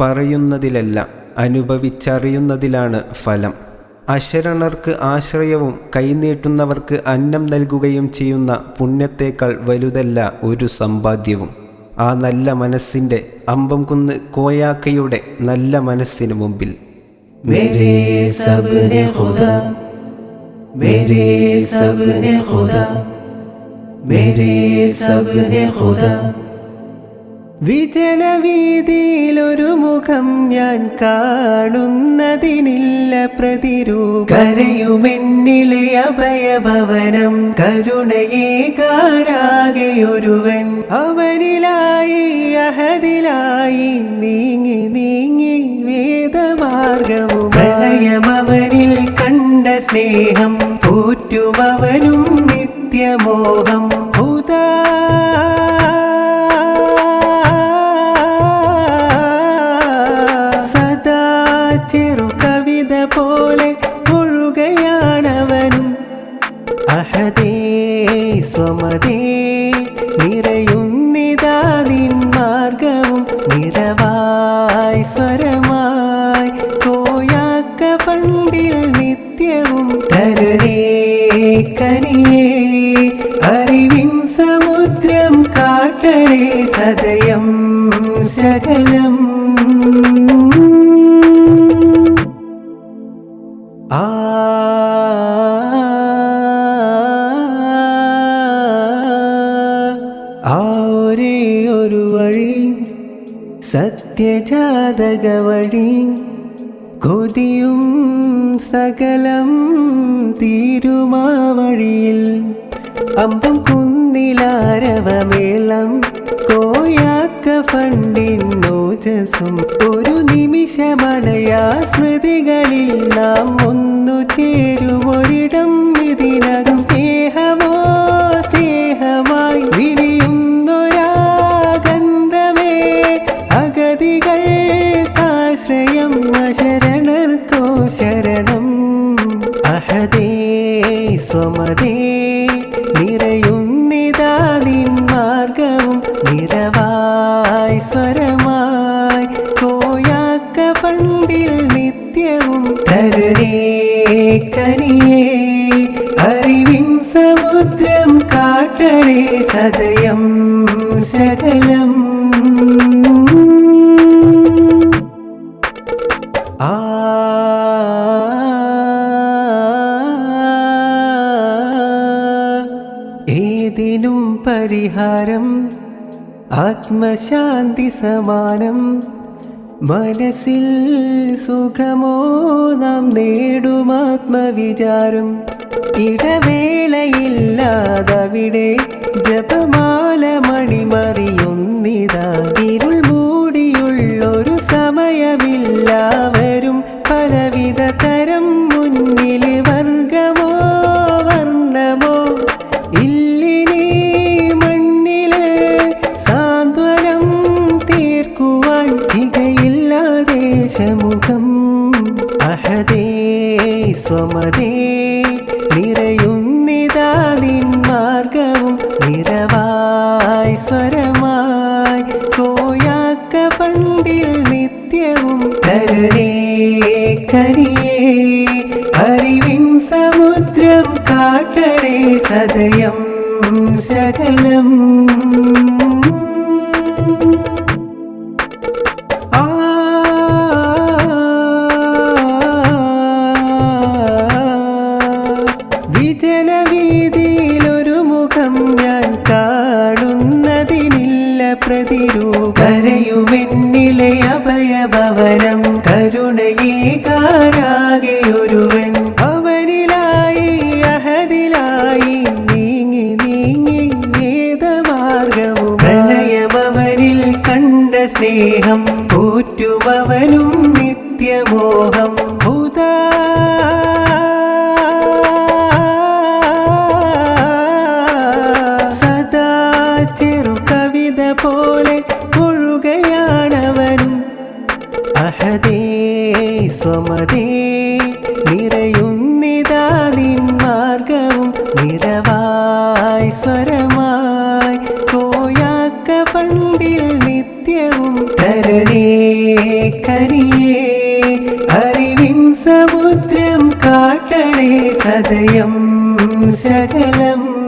പറയുന്നതിലല്ല അനുഭവിച്ചറിയുന്നതിലാണ് ഫലം. അശരണർക്ക് ആശ്രയവും കൈനീട്ടുന്നവർക്ക് അന്നം നൽകുകയും ചെയ്യുന്ന പുണ്യത്തേക്കാൾ വലുതല്ല ഒരു സമ്പാദ്യവും. ആ നല്ല മനസ്സിന്റെ അമ്പം കുന്ന് കോയാക്കയുടെ നല്ല മനസ്സിന് മുമ്പിൽ. മേരേ സബ് ഖുദാ വിജനവീതിയിലൊരു മുഖം ഞാൻ കാണുന്നതിനില്ല പ്രതിരൂപ. കരയുമെന്നിലെ അഭയഭവനം കരുണയേകാരാകെയൊരുവൻ അവനിലായി അഹതിലായി നീങ്ങി നീങ്ങി വേദമാർഗവും പ്രണയമവനിൽ കണ്ട സ്നേഹം സ്വമതേ. നിറയുന്നിതാ നിൻ മാർഗവും നിറവായി സ്വരമായി. കോയാക്ക പണ്ടിൽ നിത്യവും കരുണേ കനിയേ. അറിവിൻ സമുദ്രം കാട്ടണേ സദയം ശകലം സത്യജാതക വഴി കൊതിയും സകലം തീരുമാവഴിയിൽ അമ്പം കുന്നിലാരവമേളം കോയാക്ക ഫണ്ടിന്നോജസും ഒരു നിമിഷമണയാ സ്മൃതികളിൽ നാം ഒന്നു ചേരുമൊരിടം ഇതിനകം. അശരണർക്കോ ശരണം. അഹദേ സ്വമതേ നിറയുന്നിതാ മാർഗവും. നിറവായി സ്വരമായി കോയാക്ക പണ്ടിൽ നിത്യവും. കരുണേ കനിയേ അറിവിൻ സമുദ്രം കാട്ടണേ സദയം ശകലം. പരിഹാരം ആത്മശാന്തി സമാനം. മനസ്സിൽ സുഖമോ നാം നേടും ആത്മവിചാരം. ഇടവേളയില്ലാതവിടെ ജപമാല മണിമറിയൊന്നിതാ സ്വമതേ നിറയുന്നിതാ നിൻ മാർഗവും. നിറവായി സ്വരമായി കോയാക്ക പണ്ടിൽ നിത്യവും. കരുണേ കരിയേ അറിവിൻ സമുദ്രം കാട്ടണേ. സദയം ശകലം കരയുമെന്നിലെ അഭയഭവനം കരുണയേകാരാകെയൊരുവൻ സ്വമതേ. നിറയുന്നിതാ നിൻ മാർഗവും നിറവായി സ്വരമായി. കോയാക്ക പണ്ടിൽ നിത്യവും കരുണേ കരിയേ. അറിവിൻ സമുദ്രം കാട്ടണേ സദയം ശകലം